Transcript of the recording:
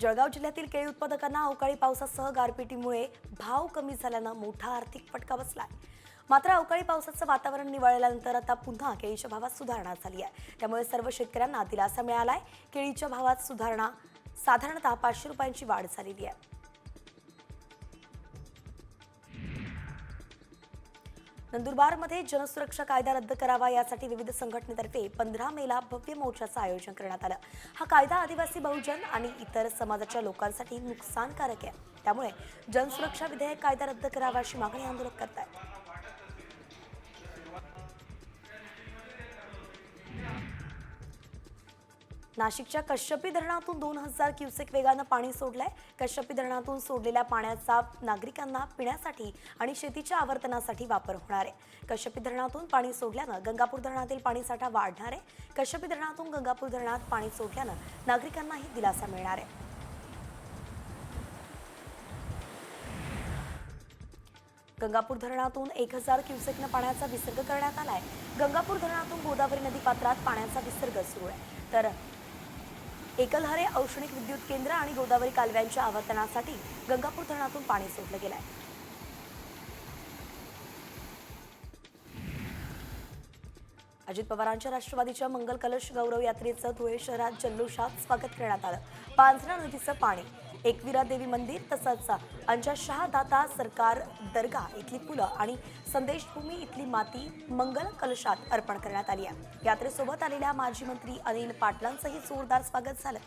जळगाव जिल्ह्यातील केळी उत्पादकांना अवकाळी पावसासह गारपिटीमुळे भाव कमी झाल्यानं मोठा आर्थिक फटका बसलाय. मात्र अवकाळी पावसाचं वातावरण निवळल्यानंतर आता पुन्हा केळीच्या भावात सुधारणा झाली आहे. त्यामुळे सर्व शेतकऱ्यांना दिलासा मिळालाय. केळीच्या भावात सुधारणा साधारणतः पाचशे रुपयांची वाढ झालेली आहे. नंदुरबारमध्ये जनसुरक्षा कायदा रद्द करावा यासाठी विविध संघटनेतर्फे पंधरा मेला भव्य मोर्चाचं आयोजन करण्यात आलं. हा कायदा आदिवासी बहुजन आणि इतर समाजाच्या लोकांसाठी नुकसानकारक आहे. त्यामुळे जनसुरक्षा विधेयक कायदा रद्द करावा अशी मागणी आंदोलक करतायत. नाशिकच्या कश्यपी धरणातून दोन हजार क्युसेक वेगानं पाणी सोडलंय. कश्यपी धरणातून सोडलेल्या पाण्याचा नागरिकांना पिण्यासाठी आणि शेतीच्या आवर्तनासाठी वापर होणार आहे. कश्यपी धरणातून पाणी सोडल्यानं गंगापूर धरणातील पाणीसाठा वाढणार आहे. कश्यपी धरणातून गंगापूर धरणात पाणी सोडल्यानं नागरिकांनाही दिलासा मिळणार आहे. गंगापूर धरणातून एक हजार क्युसेकनं पाण्याचा विसर्ग करण्यात आलाय. गंगापूर धरणातून गोदावरी नदी पात्रात पाण्याचा विसर्ग सुरू आहे. तर एकलहरे औष्णिक विद्युत केंद्र आणि गोदावरी कालव्यांच्या आवर्तनासाठी गंगापूर धरणातून पाणी सोडलं गेलंय. अजित पवारांच्या राष्ट्रवादीच्या मंगल कलश गौरव यात्रेचं धुळे शहरात जल्लोषात स्वागत करण्यात आलं. पांझरा नदीचं पाणी एकविरा देवी मंदिर तसंच अंजा दाता सरकार दर्गा इथली फुलं आणि संदेशभूमी इथली माती मंगल कलशात अर्पण करण्यात आली आहे. यात्रेसोबत आलेल्या माजी मंत्री अनिल पाटलांचंही जोरदार स्वागत झालं.